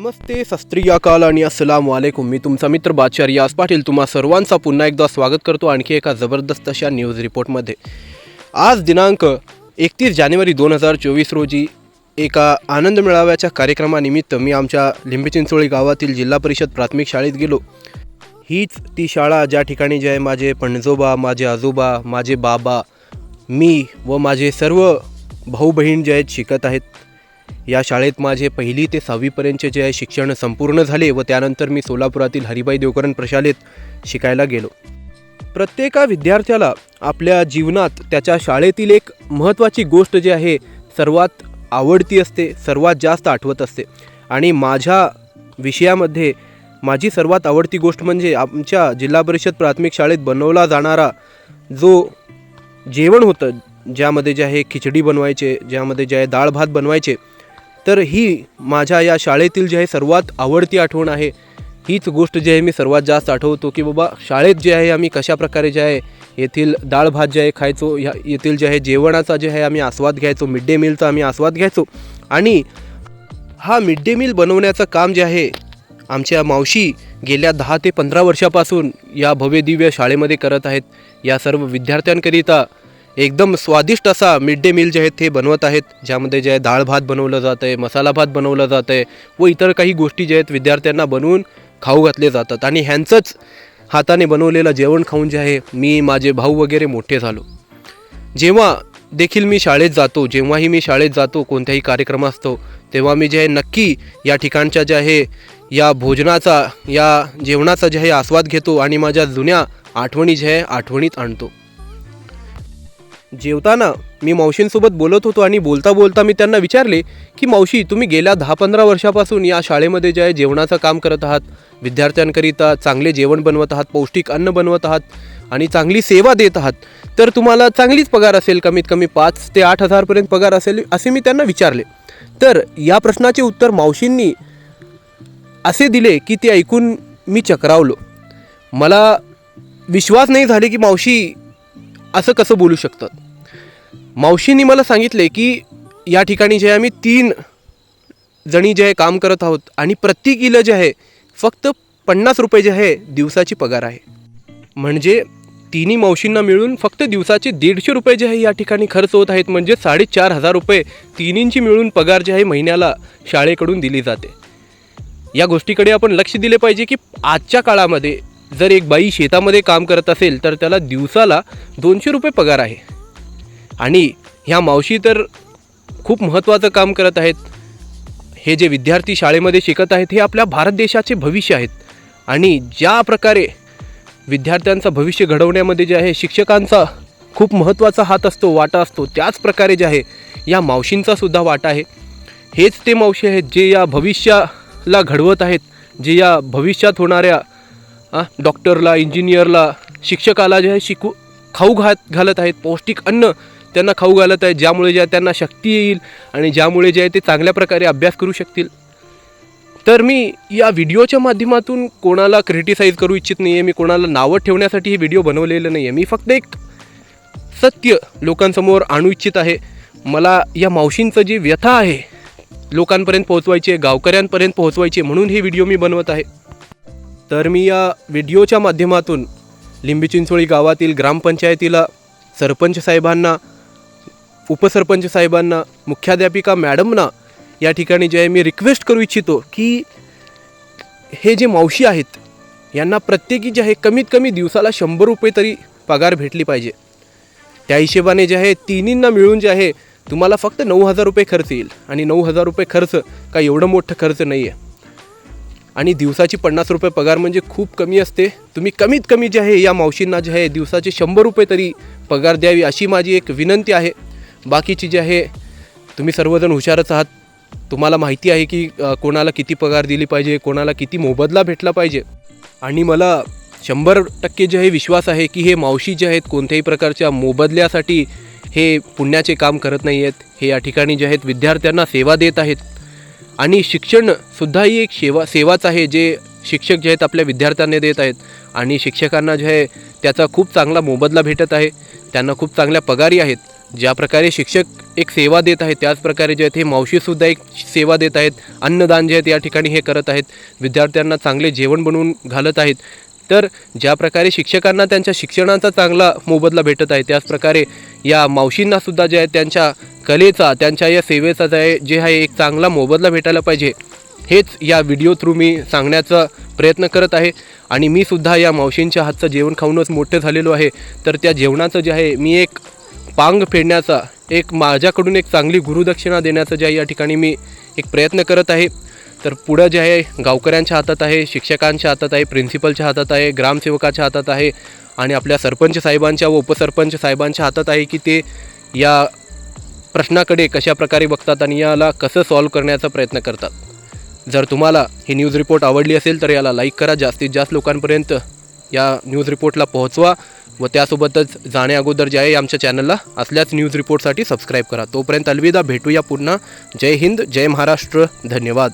नमस्ते सस्त्रियाकाल आणि अस्सलाम वालेकुम मी तुमचा मित्र बादशाह रियाज पाटील. तुम्हा सर्वांचा पुन्हा एकदा स्वागत करतो आणखी एका जबरदस्त अशा न्यूज रिपोर्टमध्ये आज दिनांक एकतीस जानेवारी दोन हजार चोवीस रोजी एका आनंद मेळाव्याच्या कार्यक्रमानिमित्त मी आमच्या लिंबी चिंचोळी गावातील जिल्हा परिषद प्राथमिक शाळेत गेलो. हीच ती शाळा ज्या ठिकाणी जे आहे माझे पणजोबा माझे आजोबा माझे बाबा मी व माझे सर्व भाऊ बहीण जे आहेत शिकत आहेत. या शाळेत माझे पहिली ते सहावीपर्यंतचे जे आहे शिक्षण संपूर्ण झाले व त्यानंतर मी सोलापुरातील हरिबाई देवकरण प्रशालेत शिकायला गेलो. प्रत्येका विद्यार्थ्याला आपल्या जीवनात त्याच्या शाळेतील एक महत्त्वाची गोष्ट जी आहे सर्वात आवडती असते सर्वात जास्त आठवत असते. आणि माझ्या विषयामध्ये माझी सर्वात आवडती गोष्ट म्हणजे आमच्या जिल्हा परिषद प्राथमिक शाळेत बनवला जाणारा जो जेवण होतं ज्यामध्ये जे आहे खिचडी बनवायचे ज्यामध्ये जे आहे डाळ भात बनवायचे तर ही माझ्या या शाळेतील जे आहे सर्वात आवडती आठवण आहे. हीच गोष्ट जी आहे मी सर्वात जास्त आठवतो की बाबा शाळेत जे आहे आम्ही कशा प्रकारे जे आहे येथील डाळ भात जे आहे खायचो ह्या येथील जे आहे जेवणाचा जे आहे आम्ही आस्वाद घ्यायचो मिड डे मीलचा आम्ही आस्वाद घ्यायचो. आणि हा मिड डे मील बनवण्याचं काम जे आहे आमच्या मावशी गेल्या दहा ते पंधरा वर्षापासून या भव्य दिव्य शाळेमध्ये करत आहेत. या सर्व विद्यार्थ्यांकरिता एकदम स्वादिष्ट असा मिड डे मील जे आहेत ते बनवत आहेत. ज्यामध्ये जे आहे डाळ भात बनवलं जातं आहे मसाला भात बनवलं जातं आहे व इतर काही गोष्टी ज्या आहेत विद्यार्थ्यांना बनवून खाऊ घातले जातात. आणि ह्यांचंच हाताने बनवलेलं जेवण खाऊन जे आहे मी माझे भाऊ वगैरे मोठे झालो. जेव्हा देखील मी शाळेत जातो जेव्हाही मी शाळेत जातो कोणत्याही कार्यक्रम असतो तेव्हा मी जे आहे नक्की या ठिकाणच्या जे आहे या भोजनाचा या जेवणाचा जे आहे आस्वाद घेतो आणि माझ्या जुन्या आठवणी जे आहे आठवणीत आणतो. जेवताना मी मावशींसोबत बोलत होतो आणि बोलता बोलता मी त्यांना विचारले की मावशी तुम्ही गेल्या दहा पंधरा वर्षापासून या शाळेमध्ये जे आहे जेवणाचं काम करत आहात विद्यार्थ्यांकरिता चांगले जेवण बनवत आहात पौष्टिक अन्न बनवत आहात आणि चांगली सेवा देत आहात तर तुम्हाला चांगलीच पगार असेल कमीत कमी पाच ते आठ हजारपर्यंत पगार असेल असे मी त्यांना विचारले. तर या प्रश्नाचे उत्तर मावशींनी असे दिले की ते ऐकून मी चक्रावलो. मला विश्वास नाही झाले की मावशी असं कसं बोलू शकतात? मावशींनी मला सांगितले की या ठिकाणी जे आहे आम्ही तीन जणी जे आहे काम करत आहोत आणि प्रत्येकीला जे आहे फक्त पन्नास रुपये जे आहे दिवसाची पगार आहे. म्हणजे तिन्ही मावशींना मिळून फक्त दिवसाचे दीडशे रुपये जे आहे या ठिकाणी खर्च होत आहेत. म्हणजे साडेचार हजार रुपये तिन्हींची मिळून पगार जे आहे महिन्याला शाळेकडून दिली जाते. या गोष्टीकडे आपण लक्ष दिले पाहिजे की आजच्या काळामध्ये जर एक बाई शेतामध्ये काम करत असेल तर त्याला दिवसाला दोनशे रुपये पगार आहे. आणि ह्या मावशी तर खूप महत्त्वाचं काम करत आहेत. हे जे विद्यार्थी शाळेमध्ये शिकत आहेत हे आपल्या भारत देशाचे भविष्य आहेत. आणि ज्या प्रकारे विद्यार्थ्यांचं भविष्य घडवण्यामध्ये जे आहे शिक्षकांचा खूप महत्त्वाचा हात असतो वाटा असतो त्याच प्रकारे जे आहे या मावशींचा सुद्धा वाटा आहे. हेच ते मावशी आहेत जे या भविष्याला घडवत आहेत जे या भविष्यात होणाऱ्या हां डॉक्टरला इंजिनियरला शिक्षकाला जे आहे शिकू खाऊ घात घालत आहेत. पौष्टिक अन्न त्यांना खाऊ घालत आहेत ज्यामुळे जे त्यांना शक्ती येईल आणि ज्यामुळे जे आहे ते चांगल्या प्रकारे अभ्यास करू शकतील. तर मी या व्हिडिओच्या माध्यमातून कोणाला क्रिटिसाईज करू इच्छित नाही आहे मी कोणाला नावं ठेवण्यासाठी हे व्हिडिओ बनवलेलं नाही आहे मी फक्त एक सत्य लोकांसमोर आणू इच्छित आहे. मला या मावशींचं जी व्यथा आहे लोकांपर्यंत पोहोचवायची आहे गावकऱ्यांपर्यंत पोहोचवायची आहे म्हणून हे व्हिडिओ मी बनवत आहे. तर मी या व्हिडिओच्या माध्यमातून लिंबी चिंचोळी गावातील ग्रामपंचायतीला सरपंच साहेबांना उपसरपंच साहेबांना मुख्याध्यापिका मॅडमना या ठिकाणी जे आहे मी रिक्वेस्ट करू इच्छितो की हे जे मावशी आहेत यांना प्रत्येकी जे आहे कमीत कमी दिवसाला शंभर रुपये तरी पगार भेटली पाहिजे. त्या हिशेबाने जे आहे तिन्हींना मिळून जे आहे तुम्हाला फक्त नऊ हजार रुपये खर्च येईल. आणि नऊ हजार रुपये खर्च का एवढं मोठं खर्च नाही आहे आणि दिवसाची पन्नास रुपये पगार म्हणजे खूप कमी असते. तुम्ही कमीत कमी जे आहे या मावशींना जे आहे दिवसाचे शंभर रुपये तरी पगार द्यावी अशी माझी एक विनंती आहे. बाकीची जी आहे तुम्ही सर्वजण हुशारच आहात. तुम्हाला माहिती आहे की कोणाला किती पगार दिली पाहिजे कोणाला किती मोबदला भेटला पाहिजे. आणि मला शंभर टक्के जे आहे विश्वास आहे की हे मावशी जे आहेत कोणत्याही प्रकारच्या मोबदल्यासाठी हे पुण्याचे काम करत नाही आहेत हे या ठिकाणी जे आहेत विद्यार्थ्यांना सेवा देत आहेत. आणि शिक्षणसुद्धा ही एक सेवा सेवाच आहे जे शिक्षक जे आहेत आपल्या विद्यार्थ्यांना देत आहेत. आणि शिक्षकांना जे आहे त्याचा खूप चांगला मोबदला भेटत आहे. त्यांना खूप चांगल्या पगारी आहेत. ज्या प्रकारे शिक्षक एक सेवा देत आहेत त्याचप्रकारे जे आहेत हे मावशीसुद्धा एक सेवा देत आहेत. अन्नदान जे आहेत या ठिकाणी हे करत आहेत. विद्यार्थ्यांना चांगले जेवण बनवून घालत आहेत. तर ज्या प्रकारे शिक्षकांना त्यांच्या शिक्षणाचा चांगला मोबदला भेटत आहे त्याचप्रकारे या मावशींनासुद्धा जे आहे त्यांच्या कलेचा त्यांच्या या सेवेचा जे आहे जे आहे एक चांगला मोबदला भेटायला पाहिजे. हेच या व्हिडिओ थ्रू मी सांगण्याचा प्रयत्न करत आहे. आणि मी सुद्धा या मावशींच्या हातचं जेवण खाऊनच मोठं झालेलो आहे. तर त्या जेवणाचं जे आहे मी एक पांग फेडण्याचा एक माझ्याकडून एक चांगली गुरुदक्षिणा देण्याचा जे आहे या ठिकाणी मी एक प्रयत्न करत आहे. तर पुढं जे आहे गावकऱ्यांच्या हातात आहे शिक्षकांच्या हातात आहे प्रिन्सिपलच्या हातात आहे ग्रामसेवकाच्या हातात आहे आणि आपल्या सरपंच साहेबांच्या व उपसरपंच साहेबांच्या हातात आहे की ते या प्रश्नाकडे कशा प्रकारे बघतात आणि याला कसं सॉल्व करण्याचा प्रयत्न करतात. जर तुम्हाला ही न्यूज रिपोर्ट आवडली असेल तर याला लाईक करा. जास्तीत जास्त लोकांपर्यंत या न्यूज रिपोर्टला पोहोचवा व त्यासोबतच जाण्या अगोदर जे आहे आमच्या चॅनलला असल्याच न्यूज रिपोर्टसाठी सबस्क्राईब करा. तोपर्यंत अलविदा. भेटूया पुन्हा. जय हिंद जय महाराष्ट्र. धन्यवाद.